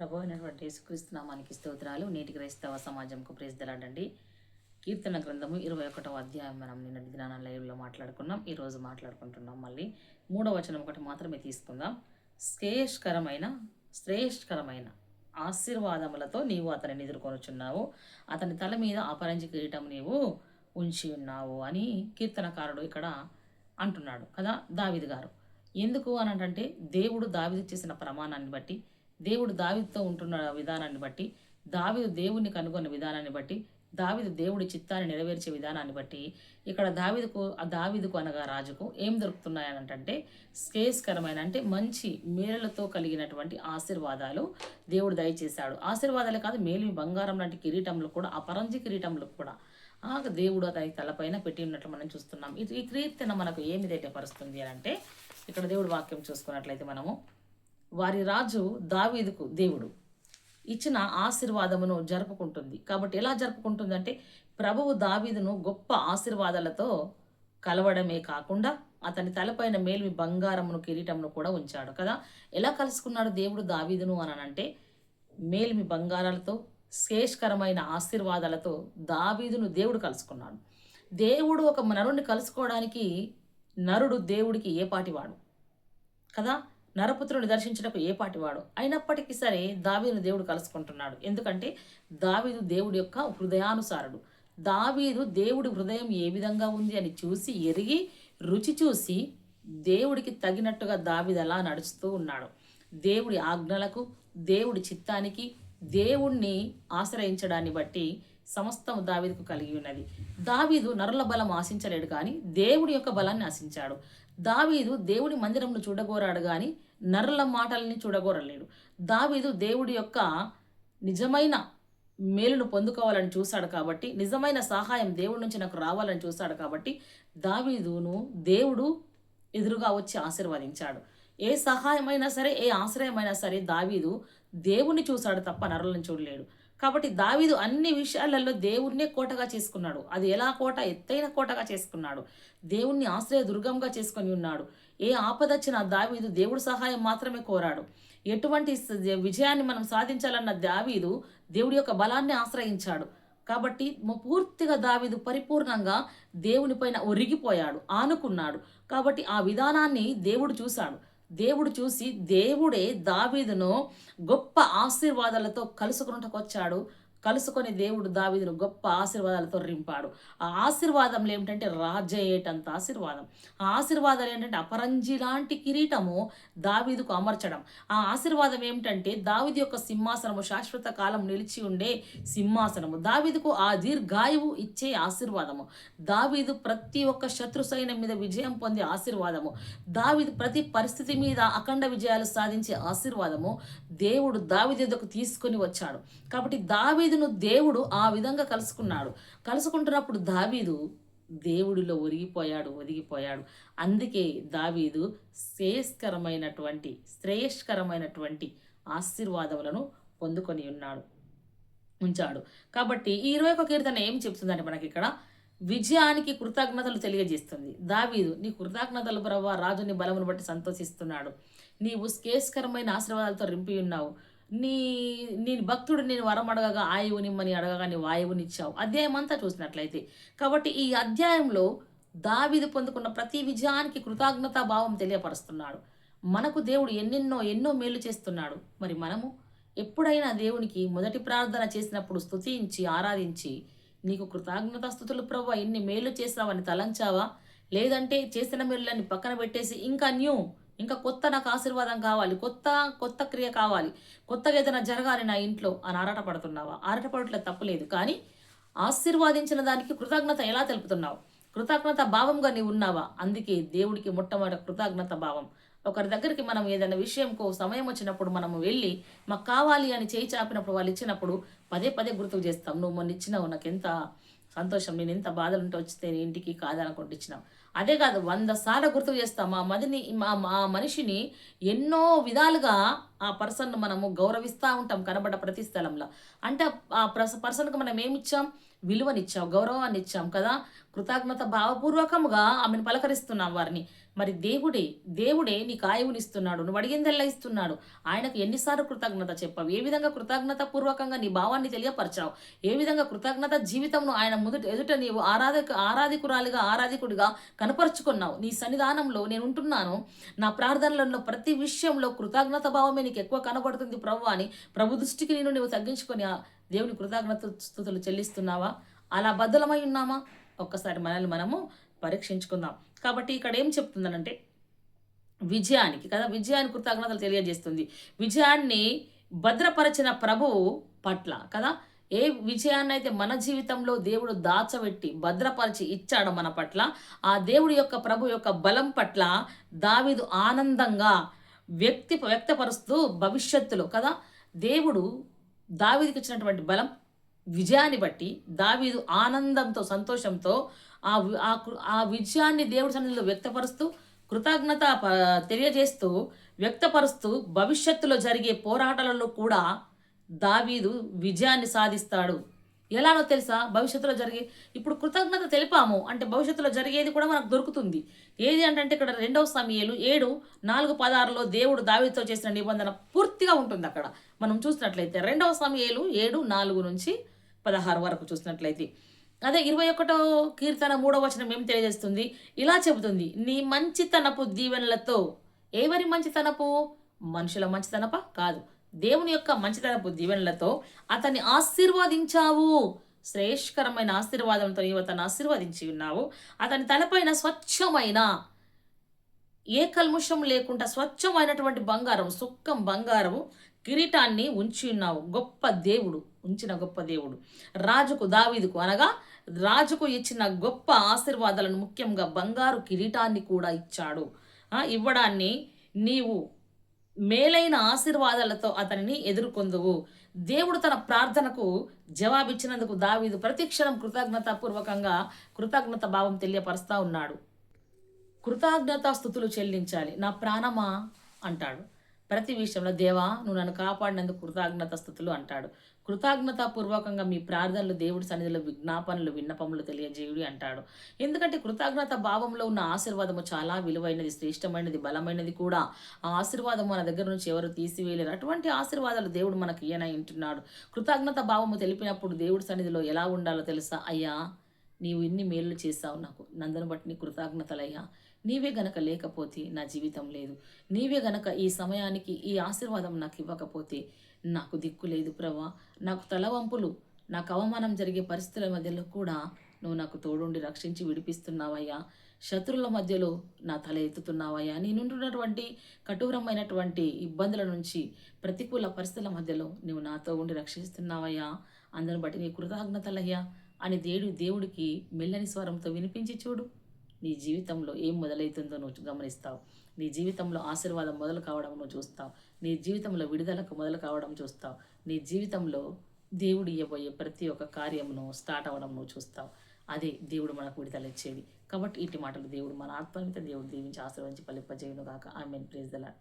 ప్రభు అయినటువంటి యేసుక్రీస్తు నామానికి స్తోత్రాలు. నేటి క్రైస్తవ సమాజంకు ప్రేజ్దలాడండి కీర్తన గ్రంథము ఇరవై ఒకటవ అధ్యాయం. మనం నిన్న జ్ఞాన లైవ్లో మాట్లాడుకున్నాం. ఈరోజు మాట్లాడుకుంటున్నాం. మళ్ళీ మూడవ వచనం ఒకటి మాత్రమే తీసుకుందాం. శ్రేయస్కరమైన శ్రేయస్కరమైన ఆశీర్వాదములతో నీవు అతనిని ఎదుర్కొనుచున్నావు. అతని తల మీద అపరంజి కిరీటం నీవు ఉంచి ఉన్నావు అని కీర్తనకారుడు ఇక్కడ అంటున్నాడు కదా దావిది గారు. ఎందుకు అని అంటే దేవుడు దావిది చేసిన ప్రమాణాన్ని బట్టి దేవుడు దావిదితో ఉంటున్న విధానాన్ని బట్టి దావిదు దేవుడిని కనుగొన్న విధానాన్ని బట్టి దావిదు దేవుడి చిత్తాన్ని నెరవేర్చే విధానాన్ని బట్టి ఇక్కడ దావిదుకు ఆ దావిదుకు అనగా రాజుకు ఏం దొరుకుతున్నాయనంటే శ్రేయస్కరమైన అంటే మంచి మేలలతో కలిగినటువంటి ఆశీర్వాదాలు దేవుడు దయచేశాడు. ఆశీర్వాదాలే కాదు మేలు బంగారం లాంటి కిరీటంలో కూడా అపరంజి కిరీటంలో కూడా. ఆ దేవుడు అతని తలపైన పెట్టి ఉన్నట్లు మనం చూస్తున్నాం. ఇది ఈ కీర్తన మనకు ఏమి తెలియపరుస్తుంది అని అంటే ఇక్కడ దేవుడు వాక్యం చూసుకున్నట్లయితే మనము వారి రాజు దావీదుకు దేవుడు. ఇచ్చిన ఆశీర్వాదమును జరుపుకుంటుంది. కాబట్టి ఎలా జరుపుకుంటుంది అంటే ప్రభువు దావీదును గొప్ప ఆశీర్వాదాలతో కలవడమే కాకుండా అతని తలపైన మేల్మి బంగారమును కిరీటమును కూడా ఉంచాడు కదా. ఎలా కలుసుకున్నాడు దేవుడు దావీదును అని అంటే మేల్మి బంగారాలతో శ్రేష్కరమైన ఆశీర్వాదాలతో దావీదును దేవుడు కలుసుకున్నాడు. దేవుడు ఒక నరుణ్ణి కలుసుకోవడానికి నరుడు దేవుడికి ఏపాటివాడు కదా? నరపుత్రుని దర్శించటకు ఏ పాటివాడు? అయినప్పటికీ సరే దావీదును దేవుడు కలుసుకుంటున్నాడు. ఎందుకంటే దావీదు దేవుడి యొక్క హృదయానుసారుడు. దావీదు దేవుడి హృదయం ఏ విధంగా ఉంది అని చూసి ఎరిగి రుచి చూసి దేవుడికి తగినట్టుగా దావీదు అలా నడుస్తూ ఉన్నాడు. దేవుడి ఆజ్ఞలకు దేవుడి చిత్తానికి దేవుణ్ణి ఆశ్రయించడాన్ని బట్టి సమస్తం దావీదుకు కలిగి ఉన్నది. దావీదు నరుల బలం ఆశించలేడు కానీ దేవుడి యొక్క బలాన్ని ఆశించాడు. దావీదు దేవుడి మందిరంను చూడగోరాడు కానీ నరుల మాటల్ని చూడగోరలేడు. దావీదు దేవుడి యొక్క నిజమైన మేలును పొందుకోవాలని చూశాడు కాబట్టి నిజమైన సహాయం దేవుడి నుంచి నాకు రావాలని చూశాడు కాబట్టి దావీదును దేవుడు ఎదురుగా వచ్చి ఆశీర్వదించాడు. ఏ సహాయమైనా సరే ఏ ఆశ్రయమైనా సరే దావీదు దేవుణ్ణి చూశాడు తప్ప నరులను చూడలేడు. కాబట్టి దావీదు అన్ని విషయాలలో దేవుణ్ణే కోటగా చేసుకున్నాడు. అది ఎలా కోట? ఎత్తైన కోటగా చేసుకున్నాడు. దేవుణ్ణి ఆశ్రయ దుర్గంగా చేసుకొని ఉన్నాడు. ఏ ఆపదచ్చినా దావీదు దేవుడు సహాయం మాత్రమే కోరాడు. ఎటువంటి విజయాన్ని మనం సాధించాలన్న దావీదు దేవుడి యొక్క బలాన్ని ఆశ్రయించాడు. కాబట్టి పూర్తిగా దావీదు పరిపూర్ణంగా దేవుని పైన ఒరిగిపోయాడు ఆనుకున్నాడు. కాబట్టి ఆ విధానాన్ని దేవుడు చూశాడు. దేవుడు చూసి దేవుడే దావీదును గొప్ప ఆశీర్వాదాలతో కలుసుకున్నటకు వచ్చాడు కలుసుకొని దేవుడు దావీదును గొప్ప ఆశీర్వాదాలతో రింపాడు. ఆ ఆశీర్వాదంలో ఏమిటంటే రాజయ్యేటంత ఆశీర్వాదం. ఆ ఆశీర్వాదాలు ఏంటంటే అపరంజి లాంటి కిరీటము దావీదుకు అమర్చడం. ఆ ఆశీర్వాదం ఏమిటంటే దావీదు యొక్క సింహాసనము శాశ్వత కాలం నిలిచి ఉండే సింహాసనము. దావీదుకు ఆ దీర్ఘాయువు ఇచ్చే ఆశీర్వాదము. దావీదు ప్రతి ఒక్క శత్రు సైన్యం మీద విజయం పొందే ఆశీర్వాదము. దావీదు ప్రతి పరిస్థితి మీద అఖండ విజయాలు సాధించే ఆశీర్వాదము దేవుడు దావీదు తీసుకొని వచ్చాడు. కాబట్టి దావీదును దేవుడు ఆ విధంగా కలుసుకున్నాడు. కలుసుకుంటున్నప్పుడు దావీదు దేవుడిలో ఒరిగిపోయాడు ఒదిగిపోయాడు. అందుకే దావీదు శ్రేయస్కరమైనటువంటి శ్రేయస్కరమైనటువంటి ఆశీర్వాదములను పొందుకొని ఉన్నాడు ఉంచాడు. కాబట్టి ఈ ఇరవై ఒక కీర్తన ఏం చెప్తుందంటే మనకి ఇక్కడ విజయానికి కృతజ్ఞతలు తెలియజేస్తుంది. దావీదు నీ కృతజ్ఞతలు ప్రభావ రాజుని బలమును బట్టి సంతోషిస్తున్నాడు. నీవు శ్రేయస్కరమైన ఆశీర్వాదాలతో రింపి ఉన్నావు నీ నీ భక్తుడు నేను వరం అడగగా ఆయువునిమ్మని అడగగా నీ వాయువునిచ్చావు అధ్యాయం అంతా చూసినట్లయితే. కాబట్టి ఈ అధ్యాయంలో దావిది పొందుకున్న ప్రతి విజయానికి కృతజ్ఞతా భావం తెలియపరుస్తున్నాడు. మనకు దేవుడు ఎన్నెన్నో ఎన్నో మేలు చేస్తున్నాడు. మరి మనము ఎప్పుడైనా దేవునికి మొదటి ప్రార్థన చేసినప్పుడు స్తుతించి ఆరాధించి నీకు కృతజ్ఞత స్థుతులు ప్రభు ఎన్ని మేలు చేసావని తలంచావా? లేదంటే చేసిన మేలులన్నీ పక్కన పెట్టేసి ఇంకా న్యూ ఇంకా కొత్త నాకు ఆశీర్వాదం కావాలి కొత్త కొత్త క్రియ కావాలి కొత్తగా ఏదైనా జరగాలి నా ఇంట్లో అని ఆరాటపడుతున్నావా? ఆరాటపడట్లేదు తప్పులేదు. కానీ ఆశీర్వాదించిన దానికి కృతజ్ఞత ఎలా తెలుపుతున్నావు? కృతజ్ఞత భావంగా నీవు ఉన్నావా? అందుకే దేవుడికి మొట్టమొదటి కృతజ్ఞత భావం. ఒకరి దగ్గరికి మనం ఏదైనా విషయంకో సమయం వచ్చినప్పుడు మనం వెళ్ళి మాకు కావాలి అని చేయి చాపినప్పుడు వాళ్ళు ఇచ్చినప్పుడు పదే పదే గుర్తుకు చేస్తాం. నువ్వు మొన్న ఇచ్చినావు నాకు ఎంత సంతోషం నేను ఎంత బాధలు ఉంటే వచ్చితే ఇంటికి కాదనుకుంటూ ఇచ్చినావు. అదే కాదు వంద సార్లు గుర్తు చేస్తాం మా మదిని మా మా మనిషిని ఎన్నో విధాలుగా ఆ పర్సన్ మనము గౌరవిస్తూ ఉంటాం కనబడ్డ ప్రతి స్థలంలో. అంటే ఆ పర్స పర్సన్కి మనం ఏమిచ్చాం విలువనిచ్చాం గౌరవాన్ని ఇచ్చాం కదా? కృతజ్ఞత భావపూర్వకముగా ఆమెను పలకరిస్తున్నాం వారిని. మరి దేవుడే దేవుడే నీకు ఆయువునిస్తున్నాడు నువ్వు అడిగిందల్లా ఇస్తున్నాడు. ఆయనకు ఎన్నిసార్లు కృతజ్ఞత చెప్పావు? ఏ విధంగా కృతజ్ఞత పూర్వకంగా నీ భావాన్ని తెలియపరచావు? ఏ విధంగా కృతజ్ఞత జీవితంను ఆయన ముదుట ఎదుట నీవు ఆరాధక ఆరాధికురాలిగా ఆరాధికుడిగా కనపరుచుకున్నావు. నీ సన్నిధానంలో నేను ఉంటున్నాను. నా ప్రార్థనలలో ప్రతి విషయంలో కృతజ్ఞత భావమే నీకు ఎక్కువ కనబడుతుంది ప్రభు అని ప్రభు దృష్టికి నేను నువ్వు తగ్గించుకొని ఆ దేవుని కృతజ్ఞత స్థుతులు చెల్లిస్తున్నావా? అలా బద్దలమై ఉన్నామా? ఒక్కసారి మనల్ని మనము పరీక్షించుకుందాం. కాబట్టి ఇక్కడ ఏం చెప్తుందనంటే విజయానికి కదా విజయాన్ని కృతజ్ఞతలు తెలియజేస్తుంది. విజయాన్ని భద్రపరచిన ప్రభువు పట్ల కదా ఏ విజయాన్ని అయితే మన జీవితంలో దేవుడు దాచబెట్టి భద్రపరిచి ఇచ్చాడో మన పట్ల ఆ దేవుడి యొక్క ప్రభు యొక్క బలం పట్ల దావీదు ఆనందంగా వ్యక్తి వ్యక్తపరుస్తూ భవిష్యత్తులో కదా దేవుడు దావీదికి ఇచ్చినటువంటి బలం విజయాన్ని బట్టి దావీదు ఆనందంతో సంతోషంతో ఆ ఆ విజయాన్ని దేవుడి సన్నిధిలో వ్యక్తపరుస్తూ కృతజ్ఞత తెలియజేస్తూ వ్యక్తపరుస్తూ భవిష్యత్తులో జరిగే పోరాటాలలో కూడా దావీదు విజయాన్ని సాధిస్తాడు. ఎలానో తెలుసా? భవిష్యత్తులో జరిగే ఇప్పుడు కృతజ్ఞత తెలిపాము. అంటే భవిష్యత్తులో జరిగేది కూడా మనకు దొరుకుతుంది. ఏది అంటే ఇక్కడ రెండవ సమయాలు ఏడు నాలుగు పదార్లో దేవుడు దావీదుతో చేసిన నిబంధన పూర్తిగా ఉంటుంది అక్కడ. మనం చూసినట్లయితే రెండవ సమయాలు ఏడు నాలుగు నుంచి పదహారు వరకు చూసినట్లయితే. అదే ఇరవై ఒకటో కీర్తన మూడవ వచనం ఏం తెలియజేస్తుంది? ఇలా చెబుతుంది నీ మంచితనపు దీవెనలతో ఎవరి మంచితనపు? మనుషుల మంచితనప? కాదు. దేవుని యొక్క మంచితనపు దీవెనలతో అతన్ని ఆశీర్వదించావు. శ్రేష్కరమైన ఆశీర్వాదంతో నీవు అతను ఆశీర్వదించి ఉన్నావు. అతని తలపైన స్వచ్ఛమైన ఏ కల్ముషం లేకుండా స్వచ్ఛమైనటువంటి బంగారం సుక్కం బంగారము కిరీటాన్ని ఉంచి ఉన్నావు. గొప్ప దేవుడు ఉంచిన గొప్ప దేవుడు. రాజుకు దావీదుకు అనగా రాజుకు ఇచ్చిన గొప్ప ఆశీర్వాదాలను ముఖ్యంగా బంగారు కిరీటాన్ని కూడా ఇచ్చాడు. ఇవ్వడాన్ని నీవు మేలైన ఆశీర్వాదాలతో అతనిని ఎదుర్కొందువు. దేవుడు తన ప్రార్థనకు జవాబిచ్చినందుకు దావీదు ప్రతిక్షణం కృతజ్ఞతాపూర్వకంగా కృతజ్ఞత భావం తెలియపరుస్తూ ఉన్నాడు. కృతజ్ఞత స్థుతులు చెల్లించాలి. నా ప్రాణమా? అంటాడు. ప్రతి విషయంలో దేవా నువ్వు నన్ను కాపాడినందుకు కృతజ్ఞత స్థుతులు అంటాడు. కృతజ్ఞతాపూర్వకంగా మీ ప్రార్థనలు దేవుడి సన్నిధిలో విజ్ఞాపనలు విన్నపములు తెలియజేయుడి అంటాడు. ఎందుకంటే కృతజ్ఞత భావంలో ఉన్న ఆశీర్వాదము చాలా విలువైనది శ్రేష్టమైనది బలమైనది కూడా. ఆ ఆశీర్వాదం మన దగ్గర నుంచి ఎవరు తీసివేయలేరు. అటువంటి ఆశీర్వాదాలు దేవుడు మనకి ఈయన వింటున్నాడు కృతజ్ఞత భావము తెలిపినప్పుడు దేవుడి సన్నిధిలో ఎలా ఉండాలో తెలుసా? అయ్యా నీవు ఇన్ని మేలు చేశావు నాకు. నందను బట్టి నీ కృతజ్ఞతలయ్యా. నీవే గనక లేకపోతే నా జీవితం లేదు. నీవే గనక ఈ సమయానికి ఈ ఆశీర్వాదం నాకు ఇవ్వకపోతే నాకు దిక్కు లేదు ప్రభా. నాకు తలవంపులు నాకు అవమానం జరిగే పరిస్థితుల మధ్యలో కూడా నువ్వు నాకు తోడుండి రక్షించి విడిపిస్తున్నావయ్యా. శత్రువుల మధ్యలో నా తల ఎత్తుతున్నావయ్యా. నేనుంటున్నటువంటి కఠోరమైనటువంటి ఇబ్బందుల నుంచి ప్రతికూల పరిస్థితుల మధ్యలో నువ్వు నాతో ఉండి రక్షిస్తున్నావయ్యా. అందరిని బట్టి నీ కృతజ్ఞతలయ్యా. అని దేవుడు దేవుడికి మెల్లని స్వరంతో వినిపించి చూడు. నీ జీవితంలో ఏం మొదలవుతుందో నువ్వు గమనిస్తావు. నీ జీవితంలో ఆశీర్వాదం మొదలు కావడం నువ్వు చూస్తావు. నీ జీవితంలో విడుదలకు మొదలు కావడం చూస్తావు. నీ జీవితంలో దేవుడు ఇవ్వబోయే ప్రతి ఒక్క కార్యమును స్టార్ట్ అవ్వడం నువ్వు చూస్తావు. అదే దేవుడు మనకు విడుదల ఇచ్చేది. కాబట్టి ఇటు మాటలు దేవుడు మన ఆత్మీయత దేవుడు దీవించి ఆశీర్వదించి ఫలింపజేయను కాక ఐ మీన్ ప్రేజ్ దలా